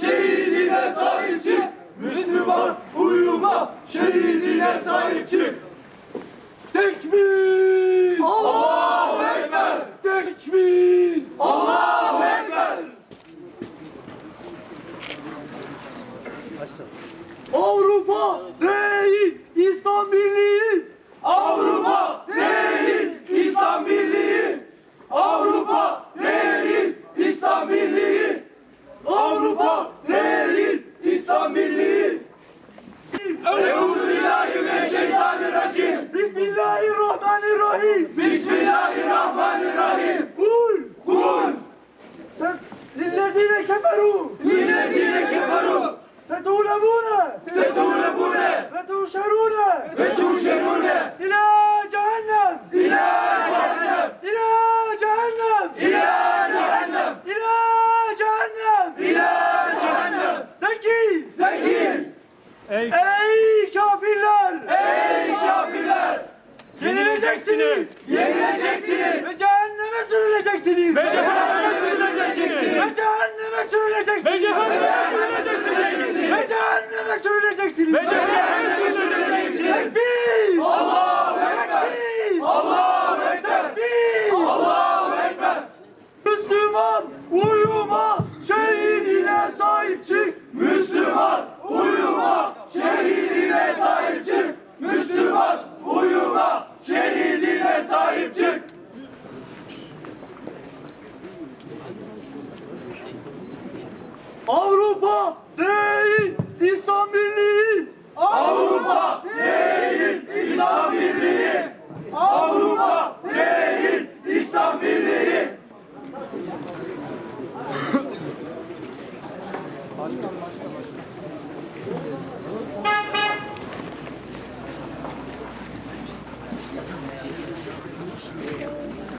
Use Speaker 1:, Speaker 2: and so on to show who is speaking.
Speaker 1: şehidine sahip çık. Müslüman uyuma, şehidine sahip çık.
Speaker 2: Tekbir!
Speaker 1: Allahu Ekber!
Speaker 2: Tekbir!
Speaker 1: Allahu Ekber!
Speaker 2: Avrupa değil, İslam Birliği!
Speaker 1: Avrupa değil, İslam Birliği. Avrupa değil, İslam Birliği. Avrupa değil, İslam Birliği. Euzubillahimineşşeytanirracim.
Speaker 2: Bismillahirrahmanirrahim!
Speaker 1: Bismillahirrahmanirrahim.
Speaker 2: Kul!
Speaker 1: Kul
Speaker 2: lillezine keferu!
Speaker 1: lillezine keferu
Speaker 2: Setûlebûne!
Speaker 1: setûlebune
Speaker 2: Ve tuhşerûne!
Speaker 1: ve tuşerune
Speaker 2: İlâ cehennem!
Speaker 1: ila cehennem
Speaker 2: İlâ cehennem!
Speaker 1: ila cehennem
Speaker 2: İlâ cehennem!
Speaker 1: ila cehennem.
Speaker 2: De ki!
Speaker 1: Peki
Speaker 2: Ey kafirler!
Speaker 1: ey kafirler
Speaker 2: Yenileceksiniz! Ve cehenneme sürüleceksiniz!
Speaker 1: Ve cehenneme sürüleceksiniz.
Speaker 2: Ve cehenneme sürüleceksiniz!
Speaker 1: Ve cehenneme sürüleceksiniz.
Speaker 2: Ve cehenneme sürüleceksiniz! Tekbir!
Speaker 1: Allahu Ekber. Allahu Ekber.
Speaker 2: Tekbir!
Speaker 1: Allahu Ekber.
Speaker 2: Müslüman uyuma şehidine sahip çık!
Speaker 1: Müslüman uyuma, şehidine sahip çık. Müslüman uyuma, şehidine sahip çık.
Speaker 2: Avrupa değil İslam